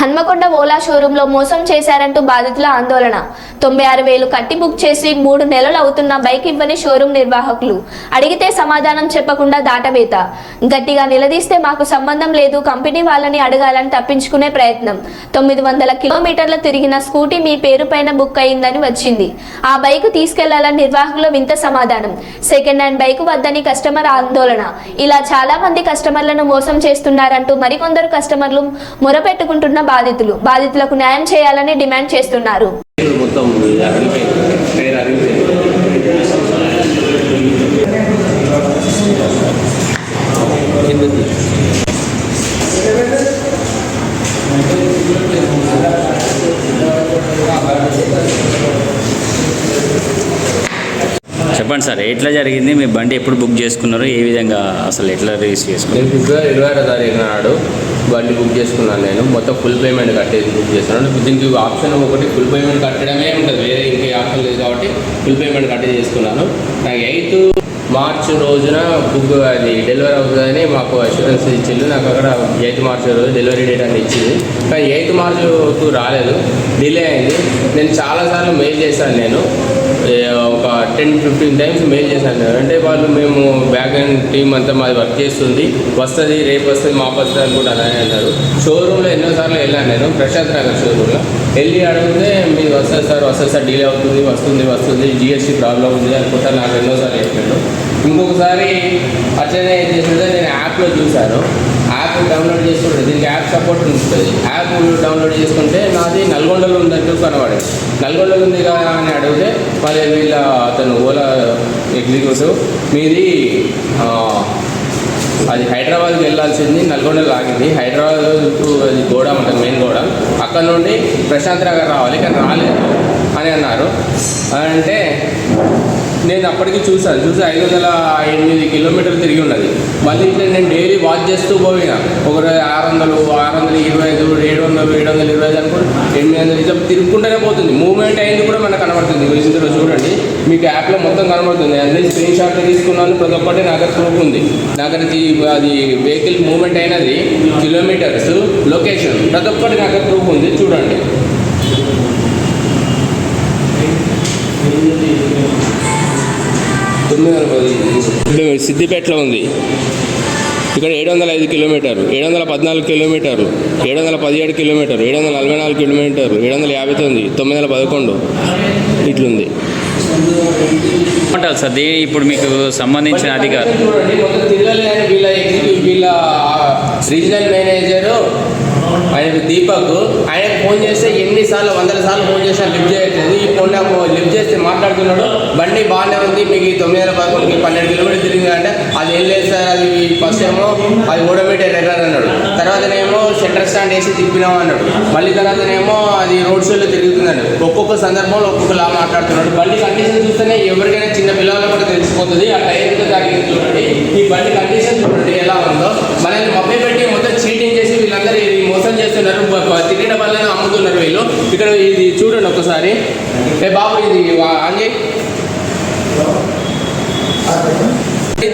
హన్మకొండ ఓలా షోరూంలో మోసం చేశారంటూ బాధితుల ఆందోళన. తొంభై ఆరు వేలు కట్టి బుక్ చేసి మూడు నెలలు అవుతున్న బైక్ ఇవ్వని షోరూం నిర్వాహకులు. అడిగితే సమాధానం చెప్పకుండా దాటవేత. గట్టిగా నిలదీస్తే మాకు సంబంధం లేదు కంపెనీ వాళ్ళని అడగాలని తప్పించుకునే ప్రయత్నం. తొమ్మిది వందల కిలోమీటర్ల తిరిగిన స్కూటీ మీ పేరు పైన బుక్ అయిందని వచ్చింది. ఆ బైక్ తీసుకెళ్ళాలని నిర్వాహకులు వింత సమాధానం. సెకండ్ హ్యాండ్ బైక్ వద్దని కస్టమర్ ఆందోళన. ఇలా చాలా మంది కస్టమర్లను మోసం చేస్తున్నారంటూ మరికొందరు కస్టమర్లు మొరపెట్టుకుంటున్న బాధితులు. బాధితులకు న్యాయం చేయాలని డిమాండ్ చేస్తున్నారు. మొత్తం చెప్పండి సార్ ఎట్లా జరిగింది? మీ బండి ఎప్పుడు బుక్ చేసుకున్నారు? ఏ విధంగా అసలు ఎట్లా రిజిస్టర్ చేసుకున్నారు? నేను ఫిబ్రవరి ఇరవై ఆరో తారీఖు నాడు బండి బుక్ చేసుకున్నాను నేను. మొత్తం ఫుల్ పేమెంట్ కట్టేసి బుక్ చేసుకున్నాను. దీనికి ఆప్షన్ ఒకటి ఫుల్ పేమెంట్ కట్టడమే ఉంటుంది. వేరే ఇంకే ఆప్షన్ లేదు కాబట్టి ఫుల్ పేమెంట్ కట్టి చేసుకున్నాను నాకు ఎయిత్ మార్చ్ రోజున బుక్ అది డెలివరీ అవుతుందని మాకు అష్యూరెన్స్ ఇచ్చిండు. నాకు అక్కడ ఎయిత్ మార్చ్ రోజు డెలివరీ డేట్ అని ఇచ్చింది కానీ ఎయిత్ మార్చ్కు రాలేదు. డిలే అయింది. నేను చాలాసార్లు మెయిల్ చేశాను నేను. ఒక టెన్ ఫిఫ్టీన్ టైమ్స్ మెయిల్ చేశాను అంటే వాళ్ళు మేము బ్యాక్ అండ్ టీమ్ అంతా మాది వర్క్ చేస్తుంది. వస్తుంది రేపు వస్తుంది మాపు వస్తుంది అని కూడా అలానే అన్నారు. షోరూంలో ఎన్నోసార్లు వెళ్ళాను నేను. ప్రశాంత్ నగర్ షోరూంలో వెళ్ళి అడిగితే మీరు వస్తుంది సార్ వస్తుంది సార్ డీలే అవుతుంది. వస్తుంది వస్తుంది జిఎస్టీ ప్రాబ్లం ఉంది అనుకుంటా నాకు ఎన్నోసార్లు చెప్పాడు ఇంకొకసారి అట్లనే ఏం చేసిందో నేను యాప్లో చూశాను. యాప్ డౌన్లోడ్ చేసుకుంటే దీనికి యాప్ సపోర్ట్ ఉంటుంది. యాప్ డౌన్లోడ్ చేసుకుంటే నాది నల్గొండలో ఉందంటూ కనబడే నల్గొండలో ఉంది కదా అని అడిగితే మరి వీళ్ళ అతను ఓలా ఎగ్జిక్యూటివ్ మీది అది హైదరాబాద్కి వెళ్ళాల్సింది నల్గొండలో ఆగింది. హైదరాబాద్ అది గోడ ఉంటుంది మెయిన్ గోడ అక్కడ నుండి ప్రశాంత్ నగర్ రావాలి కానీ రాలేదు. అని అన్నారు. అంటే నేను అప్పటికి చూసాను చూసి ఐదు వందల ఎనిమిది కిలోమీటర్లు తిరిగి ఉన్నది. మళ్ళీ ఇట్లా నేను డైలీ వాచ్ చేస్తూ పోయినా. ఒక ఆరు వందలు ఆరు వందల ఇరవై ఐదు ఏడు వందలు ఏడు వందల ఇరవై ఐదు అనుకుంటే ఎనిమిది వందలు ఇట్లా తిరుగుకుంటూనే పోతుంది. మూవ్మెంట్ అయింది కూడా మనకు కనబడుతుంది. ఇందులో చూడండి మీకు యాప్లో మొత్తం కనబడుతుంది. అన్ని స్క్రీన్ షాట్లు తీసుకున్నాను ప్రతి ఒక్కటి నా దగ్గర ప్రూఫ్ ఉంది. నా దగ్గర అది వెహికల్ మూవ్మెంట్ అయినది కిలోమీటర్స్ లొకేషన్ ప్రతి ఒక్కటి నా దగ్గర ప్రూఫ్ ఉంది. చూడండి. ఇప్పుడు సిద్దిపేటలో ఉంది. ఇక్కడ ఏడు వందల ఐదు కిలోమీటర్లు ఏడు వందల పద్నాలుగు కిలోమీటర్లు ఏడు వందల పదిహేడు కిలోమీటర్లు ఏడు వందల నలభై నాలుగు కిలోమీటర్లు ఏడు వందల యాభై తొమ్మిది తొమ్మిది వందల పదకొండు ఇట్లుంది. ఏమంటారు సార్? దీని ఇప్పుడు మీకు సంబంధించిన అధికారులు రీజనల్ మేనేజర్ ఆయన దీపక్ ఆయనకు ఫోన్ చేస్తే ఎన్నిసార్లు వందల సార్లు ఫోన్ చేసినా లిఫ్ట్ చేయట్లేదు. ఈ ఫోన్ లిఫ్ట్ చేస్తే మాట్లాడుతున్నాడు. బండి బాగానే ఉంది మీకు ఈ తొమ్మిది వేల పదకొండుకి పన్నెండు కిలోమీటర్లు తిరిగింది అంటే అది ఏం లేదు సార్ అది ఫస్ట్ ఏమో అది ఓడోమీటర్ ఎర్రర్ అన్నాడు. తర్వాతనేమో షట్టర్ స్టాండ్ వేసి తిప్పినాం అన్నాడు. మళ్ళీ తర్వాతనేమో అది రోడ్ షోలో తిరుగుతుందండి. ఒక్కొక్క సందర్భంలో ఒక్కొక్కలా మాట్లాడుతున్నాడు. బండి కండిషన్ చూస్తేనే ఎవరికైనా చిన్న పిల్లలకు కూడా తెలిసిపోతుంది. ఆ టైర్ ఎంత చూడండి. ఈ బండి కండిషన్ చూడండి ఎలా ఉందో మనల్ని మభ్య పెట్టి మొత్తం చీటింగ్ చేసి వీళ్ళందరూ ఇది మోసం చేస్తున్నారు. తినడం వల్లనే అమ్ముతున్నారు వీళ్ళు. ఇక్కడ ఇది చూడండి ఒకసారి. ఏ బాబు ఇది వా-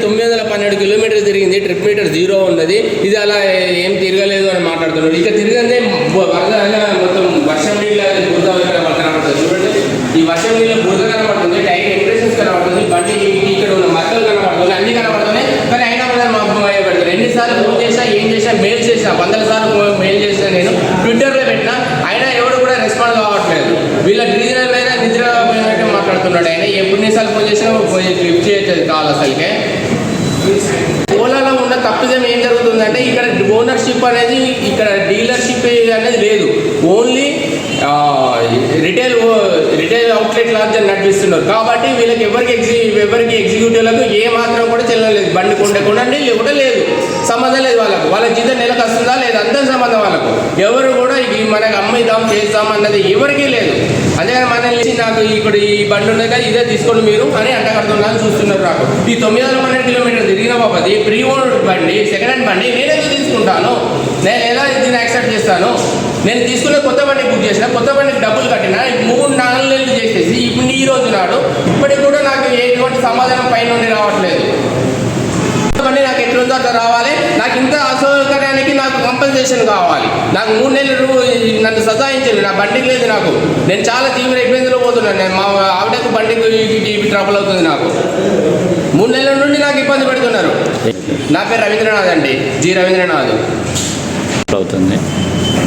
తొమ్మిది వందల పన్నెండు కిలోమీటర్ తిరిగింది. ట్రిప్ మీటర్ జీరో ఉన్నది. ఇది అలా ఏం తిరగలేదు అని మాట్లాడుతున్నాడు. ఇక తిరిగిందే వరద మొత్తం వర్షం నీళ్ళ బురద కనబడుతుంది చూడండి. ఈ వర్షం నీళ్ళ బురద కనబడుతుంది టైర్ ఇంప్రెషన్స్ కనబడుతుంది బండి ఇక్కడ ఉన్న మక్కలు కనబడుతుంది అన్ని కనబడుతున్నాయి కానీ అయినా కూడా మా అబ్బాయి పెడతారు ఎన్నిసార్లు ఫోన్ చేసినా ఏం చేసినా మెయిల్ చేసినా వందల సార్లు ఫోన్- మెయిల్ చేసినా నేను ట్విట్టర్లో పెట్టినా అయినా ఎవడు కూడా రెస్పాండ్ కావట్లేదు వీళ్ళ రీజనల్ మాట్లాడుతున్నాడు ఆయన. ఎన్నిసార్లు ఫోన్ చేసినా లిఫ్ట్ చేయట్లేదు కాల్ అసలుకే. ఓలాలో ఉన్న తప్పిదం ఏం జరుగుతుందంటే ఇక్కడ ఓనర్షిప్ అనేది ఇక్కడ డీలర్షిప్ అనేది లేదు. ఓన్లీ రిటైల్ రిటైల్ అవుట్లెట్ లాగా నడిపిస్తున్నారు. కాబట్టి వీళ్ళకి ఎవరికి ఎగ్జి ఎవరికి ఎగ్జిక్యూటివ్లకు ఏ మాత్రం కూడా చెల్ల బండి కొండ కొనండి లేకుంటే లేదు. సంబంధం లేదు వాళ్ళకు. వాళ్ళ జీతం నెలకు వస్తుందా లేదా? అంత సంబంధం వాళ్ళకు. ఎవరు కూడా ఇది మనకు అమ్మిద్దాం చేద్దాం అన్నది ఎవరికీ లేదు. అంతేగాని మనల్ని నాకు ఇక్కడ ఈ బండి ఉన్నది కదా ఇదే తీసుకోండి మీరు అని అంటగడుతున్నాను చూస్తున్నారు నాకు. ఈ తొమ్మిది వందల పన్నెండు కిలోమీటర్లు తిరిగిన బాబది ప్రీ ఓన్డ్ బండి సెకండ్ హ్యాండ్ బండి. నేనేదో తీసుకుంటాను? నేను ఎలా దీన్ని యాక్సెప్ట్ చేస్తాను? నేను తీసుకునే కొత్త బండి బుక్ చేసిన కొత్త బండికి డబ్బులు కట్టిన మూడు నాలుగు నెలలు చేసేసి ఇప్పుడు ఈ రోజు నాడు ఇప్పటికి కూడా నాకు ఎటువంటి సమాధానం పైన నుండి రావట్లేదు బండి నాకు ఎట్లుందో అట్లా రావాలి నాకు ఇంత అసౌకర్యానికి నాకు కంపెన్సేషన్ కావాలి. నాకు మూడు నెలలు నన్ను సతాయించండి నా బండికి లేదు నాకు. నేను చాలా తీవ్ర ఇబ్బందులు పోతున్నాను. నేను మా ఆవిడకు బండికి ట్రబుల్ అవుతుంది నాకు. మూడు నెలల నుండి నాకు ఇబ్బంది పెడుతున్నారు. నా పేరు రవీంద్రనాథ్ అండి. జి రవీంద్రనాథ్. అవుతుంది.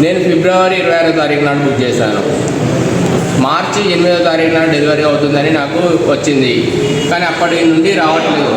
నేను ఫిబ్రవరి ఇరవై ఆరో తారీఖు నాడు బుక్ చేశాను. మార్చి ఎనిమిదో తారీఖు నాడు డెలివరీ అవుతుందని నాకు వచ్చింది. కానీ అప్పటి నుండి రావట్లేదు.